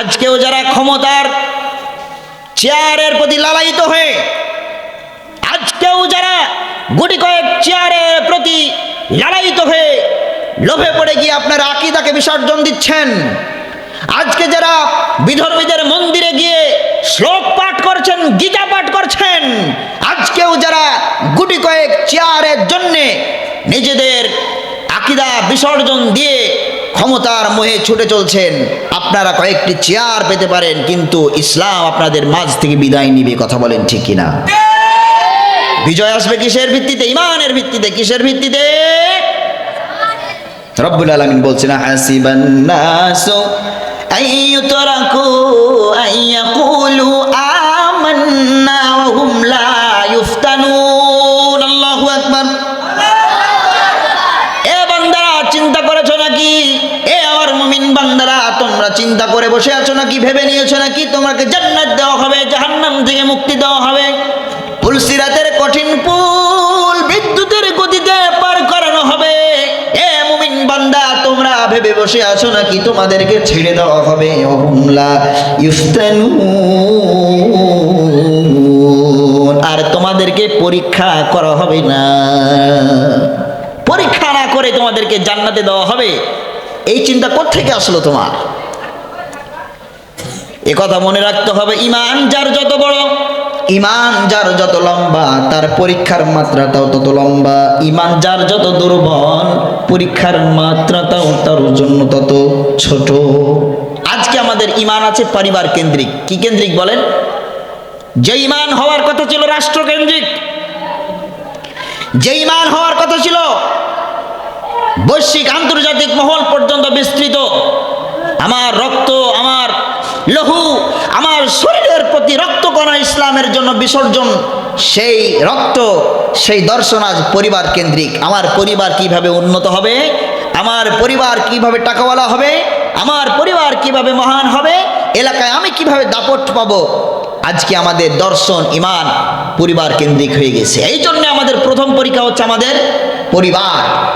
আজকেও যারা ক্ষমতার চেয়ারের প্রতি লালায়িত হয়ে, আজকেও যারা গুটি কয়েক চেয়ারের প্রতি লালায়িত হয়ে লোভে পড়ে গিয়ে আপনার আকিদাকে বিসর্জন দিচ্ছেন, আজকে যারা বিধর্মীদের মন্দিরে গিয়ে শ্লোক পাঠ করছেন, গীতা পাঠ করছেন, আজকেও যারা গুটি কয়েক চেয়ারের জন্যে নিজেদের আকিদা বিসর্জন দিয়ে ক্ষমতার মোহে ছুটে চলছেন। আপনারা কয়েকটি চেয়ার পেতে পারেন, কিন্তু ইসলাম আপনাদের মাঝ থেকে বিদায় নিবে, কথা বলেন ঠিক কিনা? বিজয় আসবে কিসের ভিত্তিতে? ইমানের ভিত্তিতে, কিসের ভিত্তিতে? রব্বুল আলামিন বলছেন, হাসিবান নাসু, আইয়ুতরাকু তোমরা চিন্তা করে বসে আছো নাকি, ভেবে নিয়েছো নাকি? তোমাকে জান্নাত দেওয়া হবে, জাহান্নাম থেকে মুক্তি দেওয়া হবে। পুলসিরাতের কঠিন পুল বিদ্যুতের গতিতে পার করানো হবে। এ মুমিন বান্দা, তোমরা ভেবে বসে আছো নাকি, তোমাদেরকে ছেড়ে দেওয়া হবে? ওহুমলা ইফতানুন আর তোমাদেরকে পরীক্ষা করা হবে না। পরীক্ষা না করে তোমাদেরকে জান্নাতে দেওয়া হবে। এই চিন্তা কোত্থেকে আসলো তোমার? এ কথা মনে রাখতে হবে, ইমান যার যত বড়, ইমান যার যত লম্বা, তার পরীক্ষার মাত্রাটাও তত লম্বা। ইমান যার যত দুর্বল, পরীক্ষার মাত্রাটাও তার জন্য তত ছোট। আজকে আমাদের ইমান আছে পরিবার কেন্দ্রিক। কি কেন্দ্রিক বলেন? যে ইমান হওয়ার কথা ছিল রাষ্ট্রকেন্দ্রিক যে ইমান হওয়ার কথা ছিল বৈশ্বিক আন্তর্জাতিক মহল পর্যন্ত বিস্তৃত। আমার রক্ত, আমার লহু, আমার শরীরের প্রতি রক্ত কণা ইসলামের জন্য বিসর্জন। সেই রক্ত, সেই দর্শন আজ পরিবার কেন্দ্রিক। আমার পরিবার কীভাবে উন্নত হবে? আমার পরিবার কীভাবে টাকাওয়ালা হবে? আমার পরিবার কীভাবে মহান হবে? এলাকায় আমি কীভাবে দাপট পাবো? আজকে আমাদের দর্শন, ইমান পরিবার কেন্দ্রিক হয়ে গেছে। এই জন্য আমাদের প্রথম পরীক্ষা হচ্ছে আমাদের পরিবার।